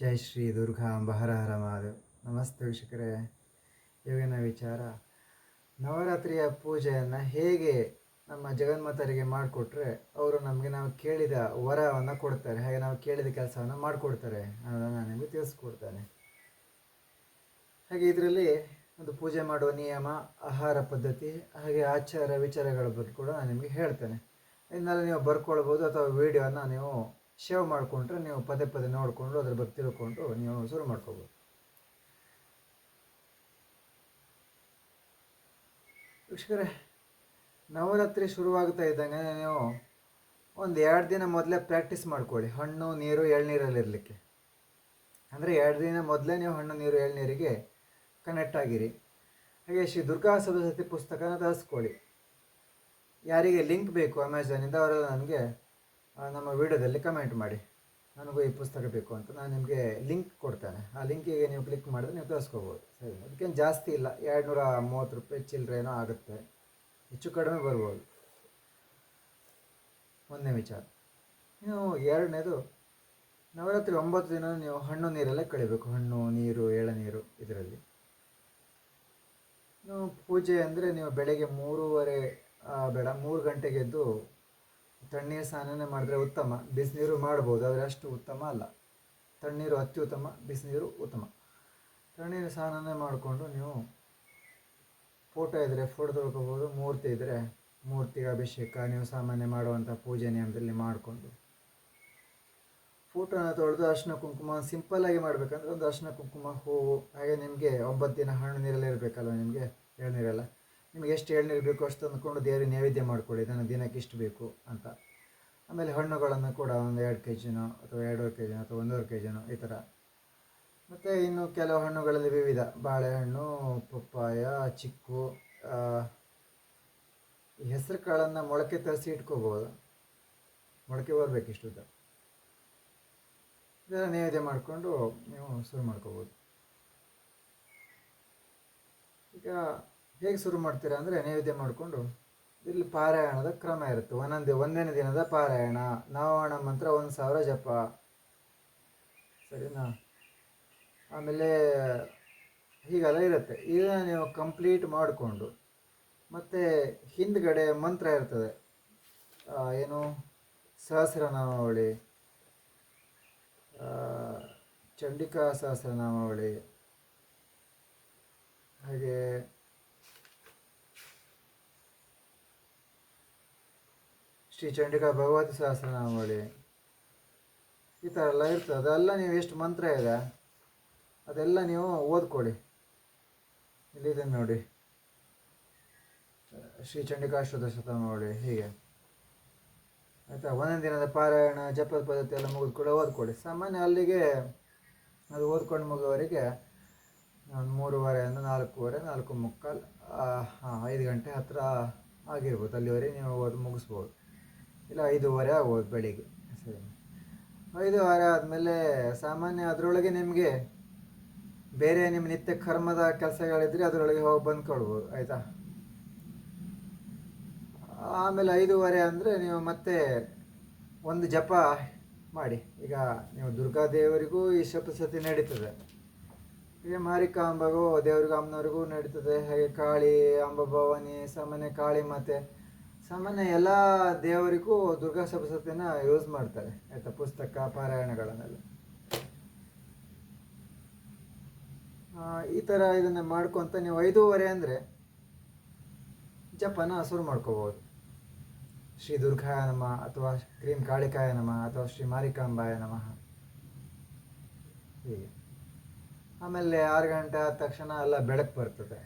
ಜೈ ಶ್ರೀ ದುರ್ಗಾಂಬ ಹರ ಹರ ಮಹಾದೇವ್. ನಮಸ್ತೆ ವೀಕ್ಷಕರೇ. ಇವಾಗಿನ ವಿಚಾರ, ನವರಾತ್ರಿಯ ಪೂಜೆಯನ್ನು ಹೇಗೆ ನಮ್ಮ ಜಗನ್ಮಾತರಿಗೆ ಮಾಡಿಕೊಟ್ರೆ ಅವರು ನಮಗೆ ನಾವು ಕೇಳಿದ ವರವನ್ನು ಕೊಡ್ತಾರೆ, ಹಾಗೆ ನಾವು ಕೇಳಿದ ಕೆಲಸವನ್ನು ಮಾಡಿಕೊಡ್ತಾರೆ ಅನ್ನೋದನ್ನು ನಾನು ನಿಮಗೆ ತಿಳಿಸ್ಕೊಡ್ತಾನೆ. ಹಾಗೆ ಇದರಲ್ಲಿ ಒಂದು ಪೂಜೆ ಮಾಡುವ ನಿಯಮ, ಆಹಾರ ಪದ್ಧತಿ, ಹಾಗೆ ಆಚಾರ ವಿಚಾರಗಳ ಬಗ್ಗೆ ಕೂಡ ನಾನು ನಿಮಗೆ ಹೇಳ್ತೇನೆ. ಇದನ್ನೆಲ್ಲ ನೀವು ಬರ್ಕೊಳ್ಬೋದು ಅಥವಾ ವಿಡಿಯೋನ ನೀವು ಸೇವ್ ಮಾಡಿಕೊಂಡ್ರೆ ನೀವು ಪದೇ ಪದೇ ನೋಡಿಕೊಂಡು ಅದ್ರ ಬಗ್ಗೆ ತಿಳ್ಕೊಂಡು ನೀವು ಶುರು ಮಾಡ್ಕೋಬೋದು. ವೀಕ್ಷಕರೇ, ನವರಾತ್ರಿ ಶುರುವಾಗ್ತಾ ಇದ್ದಂಗೆ ನೀವು ಒಂದು ಎರಡು ದಿನ ಮೊದಲೇ ಪ್ರಾಕ್ಟೀಸ್ ಮಾಡ್ಕೊಳ್ಳಿ, ಹಣ್ಣು, ನೀರು, ಎಳ್ನೀರಲ್ಲಿ ಇರಲಿಕ್ಕೆ. ಅಂದರೆ ಎರಡು ದಿನ ಮೊದಲೇ ನೀವು ಹಣ್ಣು, ನೀರು, ಎಳ್ನೀರಿಗೆ ಕನೆಕ್ಟ್ ಆಗಿರಿ. ಹಾಗೆ ಶ್ರೀ ದುರ್ಗಾ ಸರಸ್ವತಿ ಪುಸ್ತಕನ ತರಿಸ್ಕೊಳ್ಳಿ ಯಾರಿಗೆ ಲಿಂಕ್ ಬೇಕು ಅಮೆಝಾನಿಂದ ಅವರೆಲ್ಲ ನನಗೆ ನಮ್ಮ ವಿಡಿಯೋದಲ್ಲಿ ಕಮೆಂಟ್ ಮಾಡಿ. ನನಗೂ ಈ ಪುಸ್ತಕ ಬೇಕು ಅಂತ ನಾನು ನಿಮಗೆ ಲಿಂಕ್ ಕೊಡ್ತೇನೆ. ಆ ಲಿಂಕಿಗೆ ನೀವು ಕ್ಲಿಕ್ ಮಾಡಿದ್ರೆ ನೀವು ತರಿಸ್ಕೋಬೋದು. ಸರಿ, ಅದಕ್ಕೇನು ಜಾಸ್ತಿ ಇಲ್ಲ. ಎರಡು ನೂರ ಮೂವತ್ತು ರೂಪಾಯಿ ಚಿಲ್ಲರೆ ಏನೋ ಆಗುತ್ತೆ. ಹೆಚ್ಚು ಕಡಿಮೆ ಬರ್ಬೋದು. ಒಂದನೇ ವಿಚಾರ. ನೀವು ಎರಡನೇದು, ನವರಾತ್ರಿ ಒಂಬತ್ತು ದಿನ ನೀವು ಹಣ್ಣು ನೀರಲ್ಲೇ ಕಳಿಬೇಕು. ಹಣ್ಣು, ನೀರು ಎಳನೀರು ಇದರಲ್ಲಿ. ಪೂಜೆ ಅಂದರೆ ನೀವು ಬೆಳಗ್ಗೆ ಮೂರುವರೆ ಬೇಡ, ಮೂರು ಗಂಟೆಗೆ ಎದ್ದು ತಣ್ಣೀರು ಸ್ನಾನನೇ ಮಾಡಿದ್ರೆ ಉತ್ತಮ, ಬಿಸಿನೀರು ಮಾಡ್ಬೋದು, ಆದರೆ ಅಷ್ಟು ಉತ್ತಮ ಅಲ್ಲ. ತಣ್ಣೀರು ಅತ್ಯುತ್ತಮ, ಬಿಸಿನೀರು ಉತ್ತಮ. ತಣ್ಣೀರು ಸ್ನಾನನೇ ಮಾಡಿಕೊಂಡು ನೀವು ಫೋಟೋ ಇದ್ದರೆ ಫೋಟೋ ತೊಳ್ಕೊಬೋದು, ಮೂರ್ತಿ ಇದ್ದರೆ ಮೂರ್ತಿಗೆ ಅಭಿಷೇಕ, ನೀವು ಸಾಮಾನ್ಯ ಮಾಡುವಂಥ ಪೂಜೆ ನಿಯಮದಲ್ಲಿ ಮಾಡಿಕೊಂಡು. ಫೋಟೋನ ತೊಳೆದು ಅರ್ಶಿನ ಕುಂಕುಮ ಸಿಂಪಲ್ಲಾಗಿ ಮಾಡಬೇಕಂದ್ರೆ ಒಂದು ಅರ್ಶಿನ ಕುಂಕುಮ, ಹೂವು, ಹಾಗೆ ನಿಮಗೆ ಒಂಬತ್ತು ದಿನ ಹಣ್ಣು ನೀರಲ್ಲೇ ಇರಬೇಕಲ್ವ ನಿಮಗೆ, ಎಳ್ನೀರೆಲ್ಲ? ನಿಮಗೆ ಎಷ್ಟು ಎಳ್ನೀರು ಬೇಕು ಅಷ್ಟು ತಂದುಕೊಂಡು ದೇವರಿಗೆ ನೈವೇದ್ಯ ಮಾಡಿಕೊಳ್ಳಿ ನನಗೆ ದಿನಕ್ಕೆ ಇಷ್ಟು ಬೇಕು ಅಂತ. ಆಮೇಲೆ ಹಣ್ಣುಗಳನ್ನು ಕೂಡ ಒಂದು ಎರಡು ಕೆ ಜಿನೋ ಅಥವಾ ಎರಡೂವರೆ ಕೆ ಜಿನೋ ಅಥವಾ ಒಂದೂವರೆ ಕೆ ಜಿನೋ ಈ ಥರ. ಮತ್ತು ಇನ್ನು ಕೆಲವು ಹಣ್ಣುಗಳಲ್ಲಿ ವಿವಿಧ. ಬಾಳೆಹಣ್ಣು, ಪಪ್ಪಾಯ, ಚಿಕ್ಕು ಈ ಹೆಸರು ಕಾಳನ್ನು ಮೊಳಕೆ ತರಿಸಿ ಇಟ್ಕೋಬೋದು. ಮೊಳಕೆ ಬರಬೇಕು ಇಷ್ಟು ಇದೆಲ್ಲ ನೈವೇದ್ಯ ಮಾಡಿಕೊಂಡು ನೀವು ಶುರು ಮಾಡ್ಕೋಬೋದು. ಈಗ ಹೇಗೆ ಶುರು ಮಾಡ್ತೀರಾ ಅಂದರೆ ನೈವೇದ್ಯ ಮಾಡಿಕೊಂಡು ಇಲ್ಲಿ ಪಾರಾಯಣದ ಕ್ರಮ ಇರುತ್ತೆ. ಒಂದೊಂದು, ಒಂದನೇ ದಿನದ ಪಾರಾಯಣ ನಾವಣ ಮಂತ್ರ, ಒಂದು ಸಾವಿರ ಜಪ. ಸರಿನಾ? ಆಮೇಲೆ ಹೀಗೆಲ್ಲ ಇರುತ್ತೆ. ಇದನ್ನು ನೀವು ಕಂಪ್ಲೀಟ್ ಮಾಡಿಕೊಂಡು, ಮತ್ತು ಹಿಂದ್ಗಡೆ ಮಂತ್ರ ಇರ್ತದೆ. ಏನು? ಸಹಸ್ರನಾಮಾವಳಿ ಚಂಡಿಕಾ ಸಹಸ್ರನಾಮಾವಳಿ, ಹಾಗೆ ಶ್ರೀ ಚಂಡಿಕಾ ಭಗವತಿ ಸಹಸ್ರನಾಮಾವಳಿ ಈ ಥರ ಎಲ್ಲ ಇರ್ತದೆ. ಅದೆಲ್ಲ ನೀವು ಎಷ್ಟು ಮಂತ್ರ ಇದೆ, ಅದೆಲ್ಲ ನೀವು ಓದ್ಕೊಳ್ಳಿ. ಇಲ್ಲಿದೆ ನೋಡಿ. ಶ್ರೀ ಚಂಡಿಕಾಶ್ವತ ಶತಮಾವಳಿ ಹೀಗೆ. ಆಯಿತಾ? ಒಂದೊಂದು ದಿನದ ಪಾರಾಯಣ, ಜಪದ ಪದ್ಧತಿ ಎಲ್ಲ ಮುಗಿದು ಕೂಡ ಓದ್ಕೊಡಿ ಸಾಮಾನ್ಯ ಅಲ್ಲಿಗೆ ಅದು ಓದ್ಕೊಂಡು ಮುಗಿಯುವವರೆಗೆ ಒಂದು ಮೂರುವರೆ ಅಂದರೆ ನಾಲ್ಕೂವರೆ, ನಾಲ್ಕು ಮುಕ್ಕಾಲು ಐದು ಗಂಟೆ ಹತ್ತಿರ ಆಗಿರ್ಬೋದು. ಅಲ್ಲಿವರೆಗೆ ನೀವು ಓದಿ ಮುಗಿಸ್ಬೋದು. ಇಲ್ಲ, ಐದೂವರೆ ಆಗ್ಬೋದು ಬೆಳಿಗ್ಗೆ. ಸರಿ. ಐದೂವರೆ ಆದಮೇಲೆ ಸಾಮಾನ್ಯ ಅದರೊಳಗೆ ನಿಮಗೆ ಬೇರೆ ನಿಮ್ಮ ನಿತ್ಯ ಕರ್ಮದ ಕೆಲಸಗಳಿದ್ರೆ ಅದರೊಳಗೆ ಹೋಗಿ ಬಂದ್ಕೊಳ್ಬೋದು ಆಯಿತಾ? ಆಮೇಲೆ ಐದೂವರೆ ಅಂದರೆ ನೀವು ಮತ್ತೆ ಒಂದು ಜಪ ಮಾಡಿ. ಈಗ ನೀವು ದುರ್ಗಾದೇವರಿಗೂ ಈ ಸಪ್ತಸತಿ ನಡೀತದೆ. ಹೀಗೆ ಮಾರಿಕಾಂಬಗೂ ದೇವ್ರಿಗೂ ಅಮ್ಮನವ್ರಿಗೂ ನಡೀತದೆ. ಹಾಗೆ ಕಾಳಿ ಅಂಬ ಭವಾನಿ ಸಾಮಾನ್ಯ ಕಾಳಿ ಮಾತೆ ಸಾಮಾನ್ಯ ಎಲ್ಲ ದೇವರಿಗೂ ದುರ್ಗಾ ಸಪ್ತಸತಿನ ಯೂಸ್ ಮಾಡ್ತಾರೆ, ಆಯಿತಾ? ಪುಸ್ತಕ, ಪಾರಾಯಣಗಳನ್ನೆಲ್ಲ. ಈ ಥರ ಇದನ್ನು ಮಾಡ್ಕೊಂತ ನೀವು ಐದೂವರೆ ಅಂದರೆ ಜಪನ ಶುರು ಮಾಡ್ಕೋಬೋದು ಶ್ರೀ ದುರ್ಗಾಯ ನಮಃ ಅಥವಾ ಕ್ರೀಂ ಕಾಳಿಕಾಯ ನಮಃ ಅಥವಾ ಶ್ರೀ ಮಾರಿಕಾಂಬಾಯ ನಮಃ. ಹೀಗೆ. ಆಮೇಲೆ ಆರು ಗಂಟೆ ಆದ ತಕ್ಷಣ ಎಲ್ಲ ಬೆಳಕು ಬರ್ತದೆ.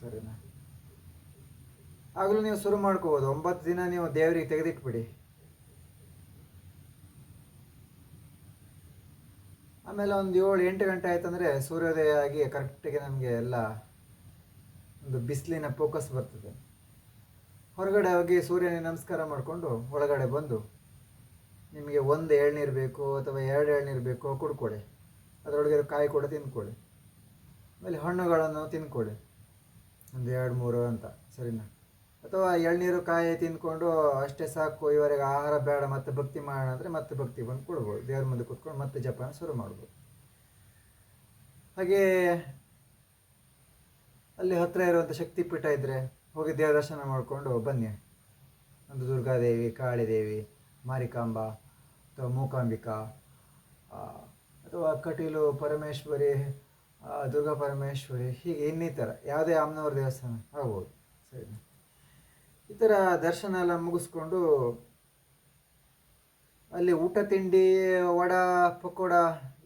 ಸರಿನಾ? ಆಗಲೂ ನೀವು ಶುರು ಮಾಡ್ಕೋಬೋದು. ಒಂಬತ್ತು ದಿನ ನೀವು ದೇವರಿಗೆ ತೆಗೆದಿಟ್ಬಿಡಿ. ಆಮೇಲೆ ಒಂದು ಏಳು, ಎಂಟು ಗಂಟೆ ಆಯ್ತಂದರೆ ಸೂರ್ಯೋದಯ ಆಗಿ ಕರೆಕ್ಟಿಗೆ ನಮಗೆ ಎಲ್ಲ ಒಂದು ಬಿಸಿಲಿನ ಫೋಕಸ್ ಬರ್ತದೆ. ಹೊರಗಡೆ ಹೋಗಿ ಸೂರ್ಯನಿಗೆ ನಮಸ್ಕಾರ ಮಾಡಿಕೊಂಡು ಒಳಗಡೆ ಬಂದು ನಿಮಗೆ ಒಂದು ಎಳ್ನೀರು ಬೇಕು ಅಥವಾ ಎರಡು ಎಳ್ನೀರು ಬೇಕು ಕುಡ್ಕೊಳ್ಳಿ ಅದರೊಳಗೆ ಕಾಯಿ ಕೂಡ ತಿಂದ್ಕೊಳ್ಳಿ ಆಮೇಲೆ ಹಣ್ಣುಗಳನ್ನು ತಿಂದ್ಕೊಳ್ಳಿ ಒಂದು ಎರಡು, ಮೂರು ಅಂತ. ಸರಿನಾ? ಅಥವಾ ಎಳ್ನೀರು ಕಾಯಿ ತಿಂದ್ಕೊಂಡು ಅಷ್ಟೇ ಸಾಕು ಇವರಿಗೆ ಆಹಾರ ಬೇಡ, ಮತ್ತೆ ಭಕ್ತಿ ಮಾಡೋಣ ಅಂದರೆ ಮತ್ತೆ ಭಕ್ತಿ ಬಂದು ಕೊಡ್ಬೋದು. ದೇವ್ರ ಮುಂದೆ ಕೂತ್ಕೊಂಡು ಮತ್ತೆ ಜಪಾನ ಶುರು ಮಾಡ್ಬೋದು. ಹಾಗೆ ಅಲ್ಲಿ ಹತ್ತಿರ ಇರುವಂಥ ಶಕ್ತಿಪೀಠ ಇದ್ದರೆ ಹೋಗಿ ದೇವ್ರ ದರ್ಶನ ಮಾಡಿಕೊಂಡು ಬನ್ನಿ. ಒಂದು ದುರ್ಗಾದೇವಿ, ಕಾಳಿದೇವಿ, ಮಾರಿಕಾಂಬ, ಅಥವಾ ಮೂಕಾಂಬಿಕಾ ಅಥವಾ ಕಟೀಲು, ಪರಮೇಶ್ವರಿ ದುರ್ಗಾ ಪರಮೇಶ್ವರಿ, ಹೀಗೆ ಇನ್ನಿತರ. ಯಾವುದೇ ಅಮ್ಮನವ್ರ ದೇವಸ್ಥಾನ ಆಗ್ಬೋದು. ಥರ ದರ್ಶನ ಎಲ್ಲ ಮುಗಿಸ್ಕೊಂಡು ಅಲ್ಲಿ ಊಟ ತಿಂಡಿ, ವಡ, ಪಕೋಡ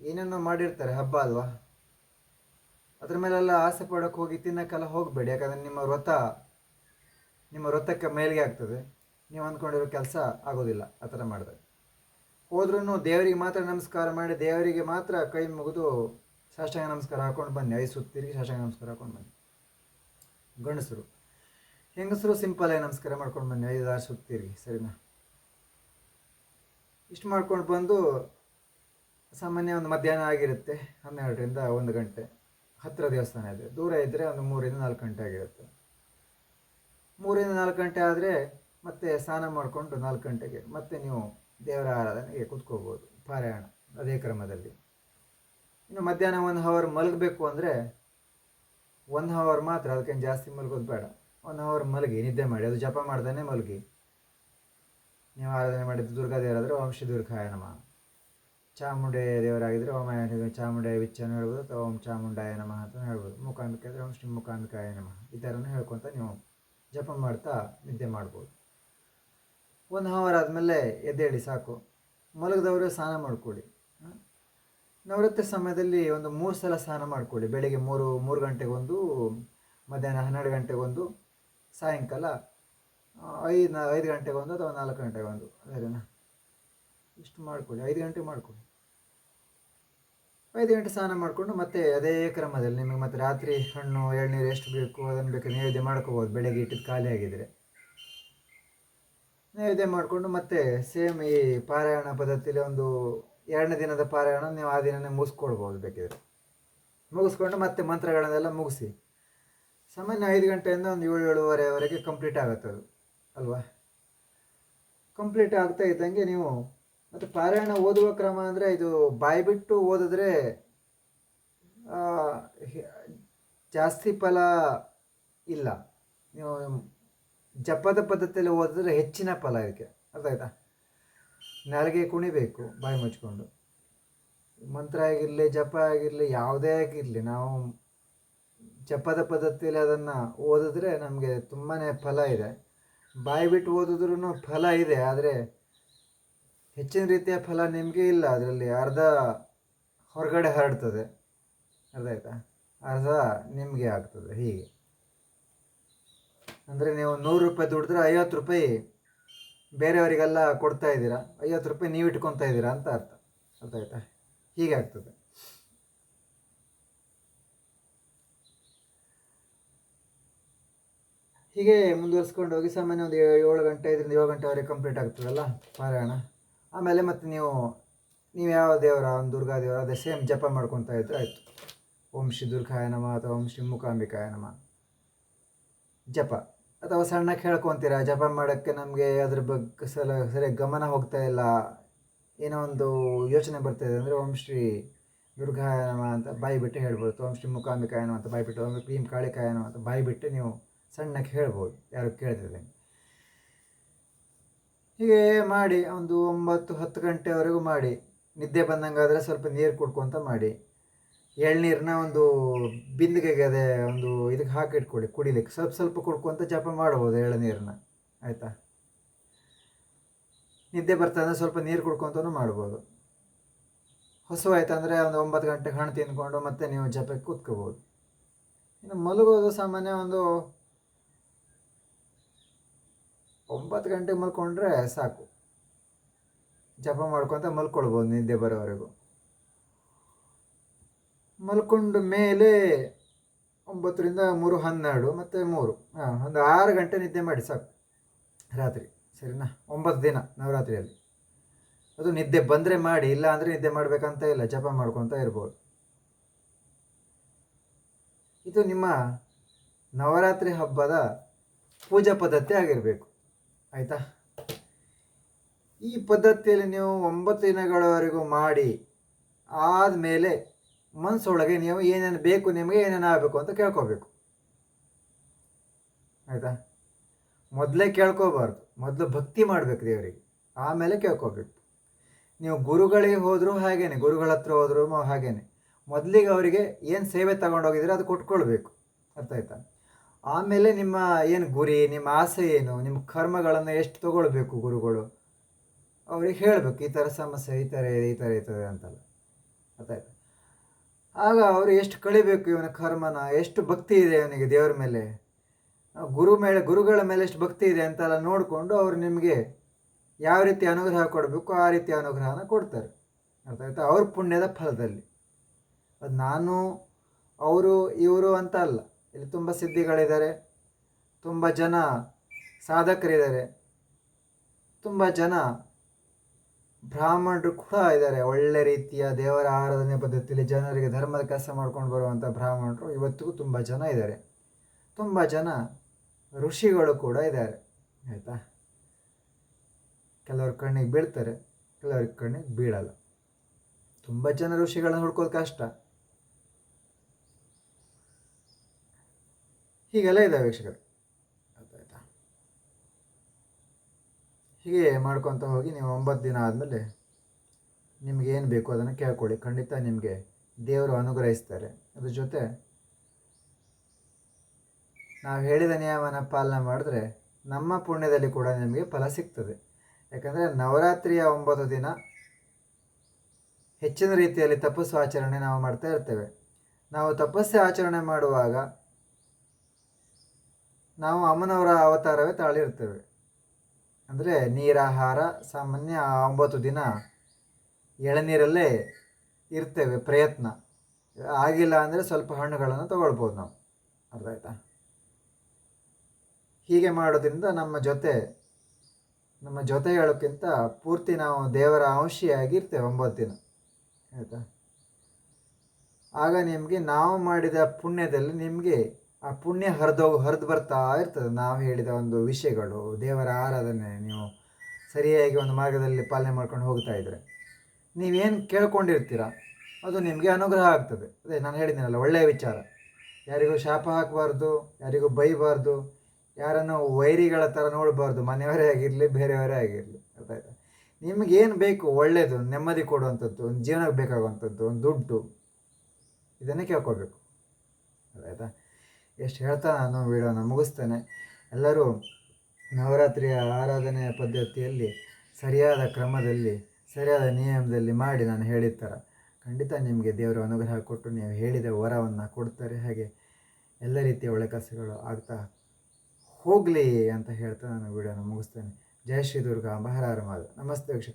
ಏನೇನೋ ಮಾಡಿರ್ತಾರೆ, ಹಬ್ಬ ಅಲ್ವಾ? ಅದ್ರ ಮೇಲೆಲ್ಲ ಆಸೆ ಪಡೋಕೆ ಹೋಗಿ ತಿನ್ನೋಕ್ಕೆಲ್ಲ ಹೋಗಬೇಡಿ, ಯಾಕಂದರೆ ನಿಮ್ಮ ವ್ರತ, ನಿಮ್ಮ ವ್ರತಕ್ಕೆ ಮೇಲ್ಗೆ ಆಗ್ತದೆ. ನೀವು ಅಂದ್ಕೊಂಡಿರೋ ಕೆಲಸ ಆಗೋದಿಲ್ಲ, ಆ ಥರ ಮಾಡಿದ್ರೆ. ಹೋದ್ರೂ ದೇವರಿಗೆ ಮಾತ್ರ ನಮಸ್ಕಾರ ಮಾಡಿ, ದೇವರಿಗೆ ಮಾತ್ರ ಕೈ ಮುಗಿದು ಸಾಷ್ಟಾಂಗ ನಮಸ್ಕಾರ ಹಾಕೊಂಡು ಬನ್ನಿ ಐದು ತಿರುಗಿ ಸಾಷ್ಟಾಂಗ ನಮಸ್ಕಾರ ಹಾಕೊಂಡು ಬನ್ನಿ. ಗಂಡಸರು. ಹೆಂಗಸರು ಸಿಂಪಲ್ ಆಗಿ ನಮಸ್ಕಾರ ಮಾಡ್ಕೊಂಡು ಬನ್ನಿ. ಐದು ಆರು ಸುತ್ತೀರಿ, ಸರಿನಾ? ಇಷ್ಟು ಮಾಡ್ಕೊಂಡು ಬಂದು ಸಾಮಾನ್ಯ ಒಂದು ಮಧ್ಯಾಹ್ನ ಆಗಿರುತ್ತೆ, ಹನ್ನೆರಡರಿಂದ ಒಂದು ಗಂಟೆ, ಹತ್ತಿರ ದೇವಸ್ಥಾನ ಇದೆ. ದೂರ ಇದ್ದರೆ ಒಂದು ಮೂರಿಂದ ನಾಲ್ಕು ಗಂಟೆ ಆಗಿರುತ್ತೆ. ಮೂರಿಂದ ನಾಲ್ಕು ಗಂಟೆ ಆದರೆ ಮತ್ತೆ ಸ್ನಾನ ಮಾಡಿಕೊಂಡು ನಾಲ್ಕು ಗಂಟೆಗೆ ಮತ್ತೆ ನೀವು ದೇವರ ಆರಾಧನೆಗೆ ಕೂತ್ಕೋಬೋದು, ಪಾರಾಯಣ, ಅದೇ ಕ್ರಮದಲ್ಲಿ. ಇನ್ನು ಮಧ್ಯಾಹ್ನ ಒಂದು ಹವರ್ ಮಲಗಬೇಕು ಅಂದರೆ ಒಂದು ಹವರ್ ಮಾತ್ರ, ಅದಕ್ಕೇನು ಜಾಸ್ತಿ ಮಲಗೋದು ಬೇಡ. ಒನ್ ಅವರ್ ಮಲಗಿ, ನಿದ್ದೆ ಮಾಡಿ, ಅದು ಜಪ ಮಾಡ್ದೇ ಮಲಗಿ. ನೀವು ಆರಾಧನೆ ಮಾಡಿದ್ದು ದುರ್ಗಾ ದೇವರಾದರೆ ಓಂ ಶ್ರೀ ದುರ್ಗಾಯ ನಮ. ಚಾಮುಂಡೆ ದೇವರಾಗಿದ್ದರೆ ಓಂ ಆಯ- ಚಾಮುಂಡೆ ವಿಚ್ಚನ್ನು ಹೇಳ್ಬೋದು ಅಥವಾ ಓಂ ಚಾಮುಂಡಾಯ ನಮಃ ಅಂತ ಹೇಳ್ಬೋದು. ಮೂಕಾಂಬಿಕೆ ಅಂದರೆ ಓಂ ಶ್ರೀ ಮೂಕಾಂಬಿಕಾಯ ನಮಃ. ಈ ಥರನೂ ಹೇಳ್ಕೊತ ನೀವು ಜಪ ಮಾಡ್ತಾ ನಿದ್ದೆ ಮಾಡ್ಬೋದು. ಒಂದು ಹವರ್ ಆದಮೇಲೆ ಎದ್ದೇಳಿ ಸಾಕು. ಮಲಗದವರು ಸ್ನಾನ ಮಾಡ್ಕೊಳ್ಳಿ? ನವರಾತ್ರಿ ಸಮಯದಲ್ಲಿ ಒಂದು ಮೂರು ಸಲ ಸ್ನಾನ ಮಾಡ್ಕೊಳ್ಳಿ ಬೆಳಿಗ್ಗೆ ಮೂರು ಮೂರು ಗಂಟೆಗೊಂದು, ಮಧ್ಯಾಹ್ನ ಹನ್ನೆರಡು ಗಂಟೆಗೊಂದು ಸಾಯಂಕಾಲ ಐದು ಐದು ಐದು ಗಂಟೆಗೊಂದು ಅಥವಾ ನಾಲ್ಕು ಗಂಟೆಗೆ ಒಂದು ಸರಿನಾ ಇಷ್ಟು ಮಾಡ್ಕೊಳ್ಳಿ, ಐದು ಗಂಟೆ ಮಾಡ್ಕೊಳ್ಳಿ. ಐದು ಗಂಟೆ ಸ್ನಾನ ಮಾಡಿಕೊಂಡು ಮತ್ತೆ ಅದೇ ಕ್ರಮದಲ್ಲಿ ನಿಮಗೆ ಮತ್ತೆ ರಾತ್ರಿ ಹಣ್ಣು, ಎಳ್ನೀರು ಎಷ್ಟು ಬೇಕು, ಅದನ್ನು ಬೇಕು ನೈವೇದ್ಯ ಮಾಡ್ಕೋಬೋದು, ಬೆಳಗ್ಗೆ ಇಟ್ಟಿದ್ದು ಖಾಲಿ ಆಗಿದ್ದರೆ ನೈವೇದ್ಯ ಮಾಡಿಕೊಂಡು ಮತ್ತೆ ಸೇಮ್ ಈ ಪಾರಾಯಣ ಪದ್ಧತಿಲಿ ಒಂದು ಎರಡನೇ ದಿನದ ಪಾರಾಯಣ ನೀವು ಆ ದಿನನೇ ಮುಗಿಸ್ಕೊಳ್ಬೋದು ಬೇಕಿದ್ರೆ. ಮುಗಿಸ್ಕೊಂಡು ಮತ್ತೆ ಮಂತ್ರಗಳನ್ನೆಲ್ಲ ಮುಗಿಸಿ. ಸಾಮಾನ್ಯ ಐದು ಗಂಟೆಯಿಂದ ಒಂದು ಏಳು, ಏಳುವರೆವರೆಗೆ ಕಂಪ್ಲೀಟ್ ಆಗುತ್ತೆ ಅದು, ಅಲ್ವಾ? ಕಂಪ್ಲೀಟ್ ಆಗ್ತಾ ಇದ್ದಂಗೆ ನೀವು, ಮತ್ತು ಪಾರಾಯಣ ಓದುವ ಕ್ರಮ ಅಂದರೆ ಇದು ಬಾಯಿ ಬಿಟ್ಟು ಓದಿದ್ರೆ ಜಾಸ್ತಿ ಫಲ ಇಲ್ಲ. ನೀವು ಜಪದ ಪದ್ಧತಿಯಲ್ಲಿ ಓದಿದ್ರೆ ಹೆಚ್ಚಿನ ಫಲ ಇದಕ್ಕೆ, ಅರ್ಥ ಆಯ್ತಾ? ನಾಲಿಗೆ ಕುಣಿಬೇಕು, ಬಾಯಿ ಮುಚ್ಕೊಂಡು. ಮಂತ್ರ ಆಗಿರಲಿ, ಜಪ ಆಗಿರಲಿ, ಯಾವುದೇ ಆಗಿರಲಿ, ನಾವು ಜಪದ ಪದ್ಧತಿಯಲ್ಲಿ ಅದನ್ನು ಓದಿದ್ರೆ ನಮಗೆ ತುಂಬಾ ಫಲ ಇದೆ. ಬಾಯಿ ಬಿಟ್ಟು ಓದಿದ್ರೂ ಫಲ ಇದೆ, ಆದರೆ ಹೆಚ್ಚಿನ ರೀತಿಯ ಫಲ ನಿಮಗೆ ಇಲ್ಲ. ಅದರಲ್ಲಿ ಅರ್ಧ ಹೊರಗಡೆ ಹರಡ್ತದೆ. ಅರ್ಧ ಆಯ್ತಾ ಅರ್ಧ ನಿಮಗೆ ಆಗ್ತದೆ ಹೀಗೆ. ಅಂದರೆ ನೀವು ನೂರು ರೂಪಾಯಿ ದುಡಿದ್ರೆ ಐವತ್ತು ರೂಪಾಯಿ ಬೇರೆಯವರಿಗೆಲ್ಲ ಕೊಡ್ತಾ ಇದ್ದೀರಾ? ಐವತ್ತು ರೂಪಾಯಿ ನೀವು ಇಟ್ಕೊತಾ ಇದ್ದೀರಾ ಅಂತ ಅರ್ಥ. ಅರ್ಥ ಆಯ್ತಾ? ಹೀಗೆ ಆಗ್ತದೆ. ಹೀಗೆ ಮುಂದುವರಿಸ್ಕೊಂಡು ಹೋಗಿ ಸಾಮಾನ್ಯ ಒಂದು ಏಳು ಗಂಟೆ, ಐದರಿಂದ ಏಳು ಗಂಟೆವರೆಗೆ ಕಂಪ್ಲೀಟ್ ಆಗ್ತದಲ್ಲ ಪಾರಾಯಣ ಆಮೇಲೆ ಮತ್ತೆ ನೀವು ನೀವು ಯಾವ ದೇವರ, ಒಂದು ದುರ್ಗಾ ದೇವರ, ಅದೇ ಸೇಮ್ ಜಪ ಮಾಡ್ಕೊತಾ ಇದ್ರೆ ಆಯಿತು. ಓಂ ಶ್ರೀ ದುರ್ಗಾಯ ನಮ ಅಥವಾ ಓಂ ಶ್ರೀ ಮುಖಾಂಬಿಕಾಯ ನಮ. ಜಪ. ಅಥವಾ ಸಣ್ಣ ಹೇಳ್ಕೊತೀರಾ, ಜಪ ಮಾಡೋಕ್ಕೆ ನಮಗೆ ಅದ್ರ ಬಗ್ಗೆ ಸಲ ಸರಿಯಾಗಿ ಗಮನ ಹೋಗ್ತಾ ಇಲ್ಲ. ಏನೋ ಒಂದು ಯೋಚನೆ ಬರ್ತಾ ಇದೆ ಅಂದರೆ ಓಂ ಶ್ರೀ ದುರ್ಗಾಯ ನಮ ಅಂತ ಬಾಯಿ ಬಿಟ್ಟು ಹೇಳ್ಬೋದು. ಓಂ ಶ್ರೀ ಮುಕಾಂಬಿಕಾಯನ ಅಂತ ಬಾಯಿ ಬಿಟ್ಟು ಓಂ ಭೀಮ್ ಕಾಳಿಕಾಯ ನಮ ಅಂತ ಬಾಯಿ ಬಿಟ್ಟು ನೀವು ಸಣ್ಣಕ್ಕೆ ಹೇಳ್ಬೋದು, ಯಾರು ಕೇಳಿದ್ರೆ ಹೀಗೆ ಮಾಡಿ, ಒಂದು ಒಂಬತ್ತು ಹತ್ತು ಗಂಟೆವರೆಗೂ ಮಾಡಿ. ನಿದ್ದೆ ಬಂದಂಗಾದರೆ ಸ್ವಲ್ಪ ನೀರು ಕುಡ್ಕೊಂತ ಮಾಡಿ. ಎಳ್ನೀರನ್ನ ಒಂದು ಬಿಂದಿಗೆಗೆ ಅದೇ ಒಂದು ಇದಕ್ಕೆ ಹಾಕಿಟ್ಕೊಳ್ಳಿ ಕುಡಿಲಿಕ್ಕೆ. ಸ್ವಲ್ಪ ಸ್ವಲ್ಪ ಕುಡ್ಕೊಂತ ಜಪ ಮಾಡ್ಬೋದು ಎಳ್ನೀರನ್ನ ಆಯಿತಾ? ನಿದ್ದೆ ಬರ್ತಂದ್ರೆ ಸ್ವಲ್ಪ ನೀರು ಕುಡ್ಕೊಂತನೂ ಮಾಡ್ಬೋದು. ಹಸು ಆಯ್ತಂದರೆ ಒಂದು ಒಂಬತ್ತು ಗಂಟೆಗೆ ಹಣ್ಣು ತಿಂದ್ಕೊಂಡು ಮತ್ತೆ ನೀವು ಜಪಕ್ಕೆ ಕೂತ್ಕೋಬೋದು. ಇನ್ನು ಮಲಗೋದು ಸಾಮಾನ್ಯ ಒಂದು ಒಂಬತ್ತು ಗಂಟೆಗೆ ಮಲ್ಕೊಂಡ್ರೆ ಸಾಕು. ಜಪ ಮಾಡ್ಕೊತ ಮಲ್ಕೊಳ್ಬೋದು ನಿದ್ದೆ ಬರೋವರೆಗೂ. ಮಲ್ಕೊಂಡ ಮೇಲೆ ಒಂಬತ್ತರಿಂದ ಮೂರು, ಹನ್ನೆರಡು, ಮತ್ತು ಮೂರು. ಹಾಂ, ಒಂದು ಆರು ಗಂಟೆ ನಿದ್ದೆ ಮಾಡಿ ಸಾಕು. ರಾತ್ರಿ, ಸರಿನಾ? ಒಂಬತ್ತು ದಿನ ನವರಾತ್ರಿಯಲ್ಲಿ. ಅದು ನಿದ್ದೆ ಬಂದರೆ ಮಾಡಿ ಇಲ್ಲ ಅಂದರೆ ನಿದ್ದೆ ಮಾಡಬೇಕಂತ ಇಲ್ಲ, ಜಪ ಮಾಡ್ಕೊತ ಇರ್ಬೋದು. ಇದು ನಿಮ್ಮ ನವರಾತ್ರಿ ಹಬ್ಬದ ಪೂಜಾ ಪದ್ಧತಿ ಆಗಿರಬೇಕು. ಆಯಿತಾ? ಈ ಪದ್ಧತಿಯಲ್ಲಿ ನೀವು ಒಂಬತ್ತು ದಿನಗಳವರೆಗೂ ಮಾಡಿ, ಆದಮೇಲೆ ಮನಸ್ಸೊಳಗೆ ನೀವು ಏನೇನು ಬೇಕು ನಿಮಗೆ ಏನೇನು ಆಗಬೇಕು ಅಂತ ಕೇಳ್ಕೋಬೇಕು. ಆಯಿತಾ? ಮೊದಲೇ ಕೇಳ್ಕೋಬಾರ್ದು. ಮೊದಲು ಭಕ್ತಿ ಮಾಡಬೇಕು ದೇವರಿಗೆ. ಆಮೇಲೆ ಕೇಳ್ಕೋಬೇಕು. ನೀವು ಗುರುಗಳಿಗೆ ಹೋದರೂ ಹಾಗೇನೆ, ಗುರುಗಳ ಹತ್ರ ಹೋದರೂ ಹಾಗೇನೆ. ಮೊದಲಿಗೆ ಅವರಿಗೆ ಏನು ಸೇವೆ ತಗೊಂಡೋಗಿದ್ರೆ ಅದು ಕೊಟ್ಕೊಳ್ಬೇಕು. ಅರ್ಥ ಆಯ್ತಾ? ಆಮೇಲೆ ನಿಮ್ಮ ಏನು ಗುರಿ, ನಿಮ್ಮ ಆಸೆ ಏನು, ನಿಮ್ಮ ಕರ್ಮಗಳನ್ನು ಎಷ್ಟು ತಗೊಳ್ಬೇಕು ಗುರುಗಳು? ಅವ್ರಿಗೆ ಹೇಳಬೇಕು, ಈ ಥರ ಸಮಸ್ಯೆ, ಈ ಥರ ಇದೆ, ಈ ಥರ ಇರ್ತದೆ ಅಂತಲ್ಲ. ಗೊತ್ತಾಯ್ತು? ಆಗ ಅವರು ಎಷ್ಟು ಕಳಿಬೇಕು ಇವನ ಕರ್ಮನ, ಎಷ್ಟು ಭಕ್ತಿ ಇದೆ ಅವನಿಗೆ ದೇವರ ಮೇಲೆ? ಗುರು ಮೇಲೆ, ಗುರುಗಳ ಮೇಲೆ ಎಷ್ಟು ಭಕ್ತಿ ಇದೆ ಅಂತೆಲ್ಲ ನೋಡಿಕೊಂಡು ಅವರು ನಿಮಗೆ ಯಾವ ರೀತಿ ಅನುಗ್ರಹ ಕೊಡಬೇಕು, ಆ ರೀತಿ ಅನುಗ್ರಹನ ಕೊಡ್ತಾರೆ. ಅರ್ಥ ಆಯ್ತಾ ಅವ್ರ ಪುಣ್ಯದ ಫಲದಲ್ಲಿ. ಅದು ನಾನು, ಅವರು, ಇವರು ಅಂತ ಅಲ್ಲ ಇಲ್ಲಿ ತುಂಬ ಸಿದ್ಧಿಗಳಿದ್ದಾರೆ. ತುಂಬ ಜನ ಸಾಧಕರಿದ್ದಾರೆ. ತುಂಬ ಜನ ಬ್ರಾಹ್ಮಣರು ಕೂಡ ಇದ್ದಾರೆ. ಒಳ್ಳೆ ರೀತಿಯ ದೇವರ ಆರಾಧನೆ ಪದ್ಧತಿಯಲ್ಲಿ ಜನರಿಗೆ ಧರ್ಮದ ಕೆಲಸ ಮಾಡ್ಕೊಂಡು ಬರುವಂಥ ಬ್ರಾಹ್ಮಣರು ಇವತ್ತಿಗೂ ತುಂಬ ಜನ ಇದ್ದಾರೆ. ತುಂಬ ಜನ ಋಷಿಗಳು ಕೂಡ ಇದ್ದಾರೆ. ಆಯಿತಾ? ಕೆಲವ್ರ ಕಣ್ಣಿಗೆ ಬೀಳ್ತಾರೆ ಕೆಲವ್ರ ಕಣ್ಣಿಗೆ ಬೀಳಲ್ಲ. ತುಂಬ ಜನ ಋಷಿಗಳನ್ನ ಹುಡ್ಕೋದು ಕಷ್ಟ. ಹೀಗೆಲ್ಲ ಇದ್ದಾವೆ ವೀಕ್ಷಕರು. ಆಯ್ತಾ ಹೀಗೆ ಮಾಡ್ಕೊತ ಹೋಗಿ ನೀವು ಒಂಬತ್ತು ದಿನ ಆದಮೇಲೆ ನಿಮ್ಗೆ ಏನು ಬೇಕು ಅದನ್ನು ಕೇಳ್ಕೊಳ್ಳಿ. ಖಂಡಿತ ನಿಮಗೆ ದೇವರು ಅನುಗ್ರಹಿಸ್ತಾರೆ. ಅದ್ರ ಜೊತೆ ನಾವು ಹೇಳಿದ ನಿಯಮನ ಪಾಲನೆ ಮಾಡಿದ್ರೆ ನಮ್ಮ ಪುಣ್ಯದಲ್ಲಿ ಕೂಡ ನಿಮಗೆ ಫಲ ಸಿಗ್ತದೆ. ಯಾಕಂದರೆ ನವರಾತ್ರಿಯ ಒಂಬತ್ತು ದಿನ ಹೆಚ್ಚಿನ ರೀತಿಯಲ್ಲಿ ತಪಸ್ಸು ಆಚರಣೆ ನಾವು ಮಾಡ್ತಾ ಇರ್ತೇವೆ. ನಾವು ತಪಸ್ಸು ಆಚರಣೆ ಮಾಡುವಾಗ ನಾವು ಅಮ್ಮನವರ ಅವತಾರವೇ ತಾಳಿರ್ತೇವೆ ಅಂದರೆ ನೀರಾಹಾರ ಸಾಮಾನ್ಯ ಒಂಬತ್ತು ದಿನ ಎಳನೀರಲ್ಲೇ ಇರ್ತೇವೆ ಪ್ರಯತ್ನ. ಆಗಿಲ್ಲ ಅಂದರೆ ಸ್ವಲ್ಪ ಹಣ್ಣುಗಳನ್ನು ತಗೊಳ್ಬೋದು ನಾವು. ಅರ್ಥ ಆಯ್ತಾ? ಹೀಗೆ ಮಾಡೋದ್ರಿಂದ ನಮ್ಮ ಜೊತೆ ನಮ್ಮ ಜೊತೆ ಹೇಳೋಕ್ಕಿಂತ ಪೂರ್ತಿ ನಾವು ದೇವರ ಅಂಶಿಯಾಗಿ ಇರ್ತೇವೆ ಒಂಬತ್ತು ದಿನ. ಆಯಿತಾ? ಆಗ ನಿಮಗೆ ನಾವು ಮಾಡಿದ ಪುಣ್ಯದಲ್ಲಿ ನಿಮಗೆ ಆ ಪುಣ್ಯ ಹರಿದು ಹರಿದು ಬರ್ತಾ ಇರ್ತದೆ. ನಾವು ಹೇಳಿದ ಒಂದು ವಿಷಯಗಳು, ದೇವರ ಆರಾಧನೆ, ನೀವು ಸರಿಯಾಗಿ ಒಂದು ಮಾರ್ಗದಲ್ಲಿ ಪಾಲನೆ ಮಾಡ್ಕೊಂಡು ಹೋಗ್ತಾ ಇದ್ದರೆ ನೀವೇನು ಕೇಳ್ಕೊಂಡಿರ್ತೀರ? ಅದು ನಿಮಗೆ ಅನುಗ್ರಹ ಆಗ್ತದೆ. ಅದೇ ನಾನು ಹೇಳಿದ್ದೀನಲ್ಲ ಒಳ್ಳೆಯ ವಿಚಾರ. ಯಾರಿಗೂ ಶಾಪ ಹಾಕಬಾರ್ದು, ಯಾರಿಗೂ ಬೈಬಾರ್ದು, ಯಾರನ್ನು ವೈರಿಗಳ ಥರ ನೋಡಬಾರ್ದು, ಮನೆಯವರೇ ಆಗಿರಲಿ, ಬೇರೆಯವರೇ ಆಗಿರಲಿ. ಗೊತ್ತಾಯ್ತಾ ನಿಮಗೇನು ಬೇಕು? ಒಳ್ಳೆಯದು ನೆಮ್ಮದಿ ಕೊಡುವಂಥದ್ದು, ಒಂದು ಜೀವನಕ್ಕೆ ಬೇಕಾಗುವಂಥದ್ದು, ಒಂದು ದುಡ್ಡು. ಇದನ್ನೇ ಕೇಳ್ಕೊಬೇಕು ಆಯಿತಾ? ಎಷ್ಟು ಹೇಳ್ತಾ ನಾನು ವಿಡಿಯೋನ ಮುಗಿಸ್ತೇನೆ. ಎಲ್ಲರೂ ನವರಾತ್ರಿಯ ಆರಾಧನೆಯ ಪದ್ಧತಿಯಲ್ಲಿ ಸರಿಯಾದ ಕ್ರಮದಲ್ಲಿ, ಸರಿಯಾದ ನಿಯಮದಲ್ಲಿ ಮಾಡಿ ನಾನು ಹೇಳಿದ ಥರ ಖಂಡಿತ ನಿಮಗೆ ದೇವರು ಅನುಗ್ರಹ ಕೊಟ್ಟು ನೀವು ಹೇಳಿದ ವರವನ್ನು ಕೊಡ್ತಾರೆ. ಹಾಗೆ ಎಲ್ಲ ರೀತಿಯ ಒಳ್ಳೆ ಕಸಗಳು ಆಗ್ತಾ ಹೋಗಲಿ ಅಂತ ಹೇಳ್ತಾ ನಾನು ವಿಡಿಯೋನ ಮುಗಿಸ್ತೇನೆ. ಜಯ ಶ್ರೀ ದುರ್ಗಾ. ಮಹಾರಾರ ನಮಸ್ತೆ ವೀಕ್ಷಕರೇ.